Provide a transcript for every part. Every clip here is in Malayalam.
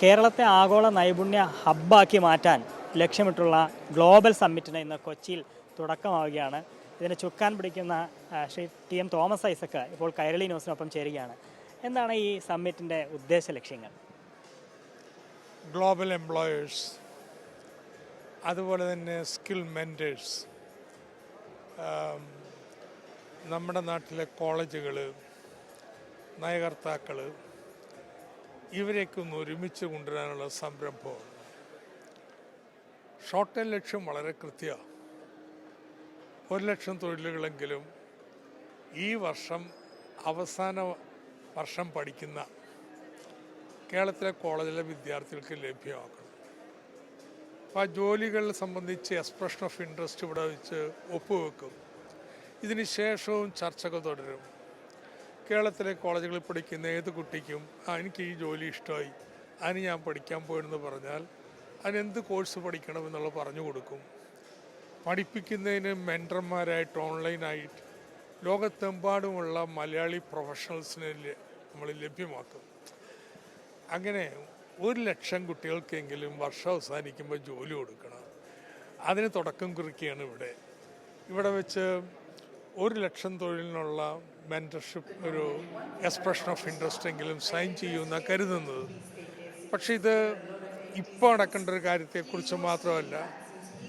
കേരളത്തെ ആഗോള നൈപുണ്യ ഹബ്ബാക്കി മാറ്റാൻ ലക്ഷ്യമിട്ടുള്ള ഗ്ലോബൽ സമ്മിറ്റിന് ഇന്ന് കൊച്ചിയിൽ തുടക്കമാവുകയാണ്. ഇതിനെ ചുക്കാൻ പിടിക്കുന്ന ശ്രീ ടി എം തോമസ് ഐസക്ക് ഇപ്പോൾ കൈരളി ന്യൂസിനൊപ്പം ചേരുകയാണ്. എന്താണ് ഈ സമ്മിറ്റിന്റെ ഉദ്ദേശ ലക്ഷ്യങ്ങൾ? ഗ്ലോബൽ എംപ്ലോയേഴ്സ് അതുപോലെ തന്നെ സ്കിൽ മെന്റേഴ്സ് നമ്മുടെ നാട്ടിലെ കോളേജുകൾ നയകർത്താക്കൾ ഇവരെയൊക്കെ ഒന്ന് ഒരുമിച്ച് കൊണ്ടുവരാനുള്ള സംരംഭമാണ് ഷോർട്ട് ടൈം ലക്ഷ്യം വളരെ കൃത്യമാണ് ഒരു ലക്ഷം തൊഴിലുകളെങ്കിലും ഈ വർഷം അവസാന വർഷം പഠിക്കുന്ന കേരളത്തിലെ കോളേജിലെ വിദ്യാർത്ഥികൾക്ക് ലഭ്യമാക്കണം. അപ്പോൾ ആ ജോലികളെ സംബന്ധിച്ച് എക്സ്പ്രഷൻ ഓഫ് ഇൻട്രസ്റ്റ് ഇവിടെ വെച്ച് ഒപ്പുവെക്കും. ഇതിന് ശേഷവും ചർച്ചകൾ തുടരും. കേരളത്തിലെ കോളേജുകളിൽ പഠിക്കുന്ന ഏത് കുട്ടിക്കും എനിക്ക് ഈ ജോലി ഇഷ്ടമായി അതിന് ഞാൻ പഠിക്കാൻ പോയെന്ന് പറഞ്ഞാൽ അതിനെന്ത് കോഴ്സ് പഠിക്കണം എന്നുള്ളത് പറഞ്ഞു കൊടുക്കും. പഠിപ്പിക്കുന്നതിന് മെന്റർമാരായിട്ട് ഓൺലൈനായിട്ട് ലോകത്തെമ്പാടുമുള്ള മലയാളി പ്രൊഫഷണൽസിനെ നമ്മൾ ലഭ്യമാക്കും. അങ്ങനെ ഒരു ലക്ഷം കുട്ടികൾക്കെങ്കിലും വർഷം അവസാനിക്കുമ്പോൾ ജോലി കൊടുക്കണം. അതിന് തുടക്കം കുറിക്കുകയാണ് ഇവിടെ. ഇവിടെ വെച്ച് ഒരു ലക്ഷം തൊഴിലിനുള്ള മെന്റർഷിപ്പ് ഒരു എക്സ്പ്രഷൻ ഓഫ് ഇൻട്രസ്റ്റ് എങ്കിലും സൈൻ ചെയ്യുമെന്നാണ് കരുതുന്നത്. പക്ഷെ ഇത് ഇപ്പോൾ നടക്കേണ്ട ഒരു കാര്യത്തെക്കുറിച്ച് മാത്രമല്ല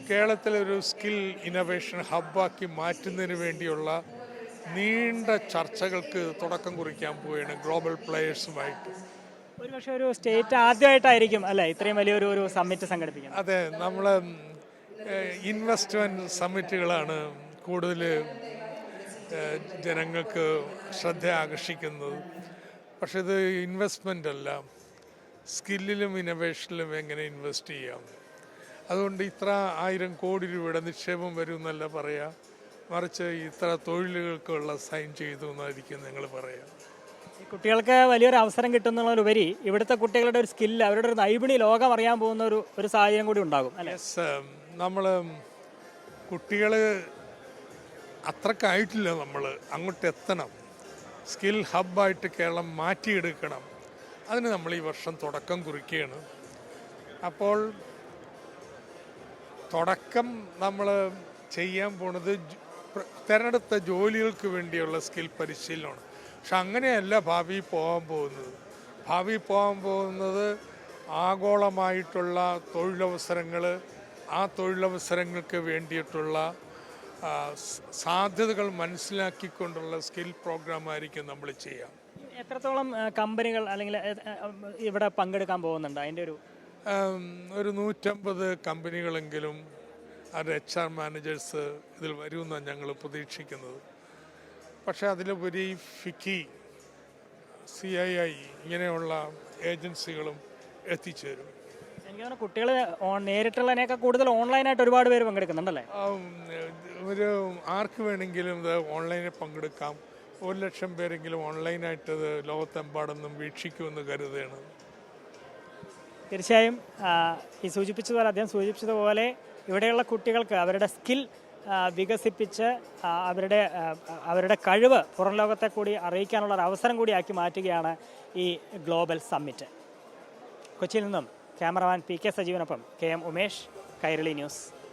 കേരളത്തിലെ ഒരു സ്കിൽ ഇന്നവേഷൻ ഹബ്ബാക്കി മാറ്റുന്നതിന് വേണ്ടിയുള്ള നീണ്ട ചർച്ചകൾക്ക് തുടക്കം കുറിക്കാൻ പോവുകയാണ് ഗ്ലോബൽ പ്ലെയേഴ്സുമായിട്ട് ഒരുപക്ഷെ ഒരു സ്റ്റേറ്റ് ആദ്യമായിട്ടായിരിക്കും അല്ലേ ഇത്രയും വലിയൊരു ഒരു സമ്മിറ്റ് സംഘടിപ്പിക്കുന്നത്? അതെ നമ്മൾ ഇൻവെസ്റ്റ്മെന്റ് സമ്മിറ്റുകളാണ് കൂടുതൽ ജനങ്ങൾക്ക് ശ്രദ്ധ ആകർഷിക്കുന്നത്. പക്ഷേ ഇത് ഇൻവെസ്റ്റ്മെന്റ് അല്ല. സ്കില്ലിലും ഇന്നവേഷനിലും എങ്ങനെ ഇൻവെസ്റ്റ് ചെയ്യാം? അതുകൊണ്ട് ഇത്ര ആയിരം കോടി രൂപയുടെ നിക്ഷേപം വരും എന്നല്ല പറയാം. മറിച്ച് ഇത്ര തൊഴിലുകൾക്കുള്ള സൈൻ ചെയ്തു എന്നായിരിക്കും നിങ്ങൾ പറയാം. കുട്ടികൾക്ക് വലിയൊരു അവസരം കിട്ടുന്നതിലുപരി ഇവിടുത്തെ കുട്ടികളുടെ ഒരു സ്കില്ല് അവരുടെ ഒരു നൈപുണി ലോകം അറിയാൻ പോകുന്ന ഒരു ഒരു സാഹചര്യം കൂടി ഉണ്ടാകും അല്ലേ? യെസ് നമ്മൾ കുട്ടികൾ അത്രക്കായിട്ടില്ല നമ്മൾ അങ്ങോട്ട് എത്തണം. സ്കിൽ ഹബ്ബായിട്ട് കേരളം മാറ്റിയെടുക്കണം. അതിന് നമ്മൾ ഈ വർഷം തുടക്കം കുറിക്കുകയാണ്. അപ്പോൾ തുടക്കം നമ്മൾ ചെയ്യാൻ പോണത് തിരഞ്ഞെടുത്ത ജോലികൾക്ക് വേണ്ടിയുള്ള സ്കിൽ പരിശീലനമാണ്. പക്ഷെ അങ്ങനെയല്ല ഭാവി പോകാൻ പോകുന്നത്. ഭാവി പോകാൻ പോകുന്നത് ആഗോളമായിട്ടുള്ള തൊഴിലവസരങ്ങൾ ആ തൊഴിലവസരങ്ങൾക്ക് വേണ്ടിയിട്ടുള്ള സാധ്യതകൾ മനസ്സിലാക്കിക്കൊണ്ടുള്ള സ്കിൽ പ്രോഗ്രാം ആയിരിക്കും നമ്മൾ ചെയ്യാം എത്രത്തോളം കമ്പനികൾ അല്ലെങ്കിൽ ഇവിടെ പങ്കെടുക്കാൻ പോകുന്നുണ്ട്? അതിന്റെ ഒരു ഒരു നൂറ്റമ്പത് കമ്പനികളെങ്കിലും അവരുടെ എച്ച് ആർ മാനേജേഴ്സ് ഇതിൽ വരുമെന്നാണ് ഞങ്ങൾ പ്രതീക്ഷിക്കുന്നത്. പക്ഷേ അതിലുപരി ഫിക്കി സി ഐ ഐ ഇങ്ങനെയുള്ള ഏജൻസികളും എത്തിച്ചേരും. എനിക്ക് തോന്നുന്നു കുട്ടികൾ നേരിട്ടുള്ളതിനേക്കാൾ കൂടുതൽ ഓൺലൈനായിട്ട് ഒരുപാട് പേര് പങ്കെടുക്കുന്നുണ്ടല്ലേ? ഒരു ആർക്ക് വേണമെങ്കിലും ഇത് ഓൺലൈനിൽ പങ്കെടുക്കാം. ഒരു ലക്ഷം പേരെങ്കിലും ഓൺലൈനായിട്ട് ഇത് ലോകത്തെമ്പാടെന്നും വീക്ഷിക്കുമെന്ന് കരുതുകയാണ്. തീർച്ചയായും ഈ സൂചിപ്പിച്ചതുപോലെ അദ്ദേഹം സൂചിപ്പിച്ചതുപോലെ ഇവിടെയുള്ള കുട്ടികൾക്ക് അവരുടെ സ്കിൽ വികസിപ്പിച്ച് അവരുടെ അവരുടെ കഴിവ് പുറം ലോകത്തെ കൂടി അറിയിക്കാനുള്ള ഒരു അവസരം കൂടി ആക്കി മാറ്റുകയാണ് ഈ ഗ്ലോബൽ സമ്മിറ്റ്. കൊച്ചിയിൽ നിന്നും cameraman P K സജീവനൊപ്പം K M Umesh Kairali news.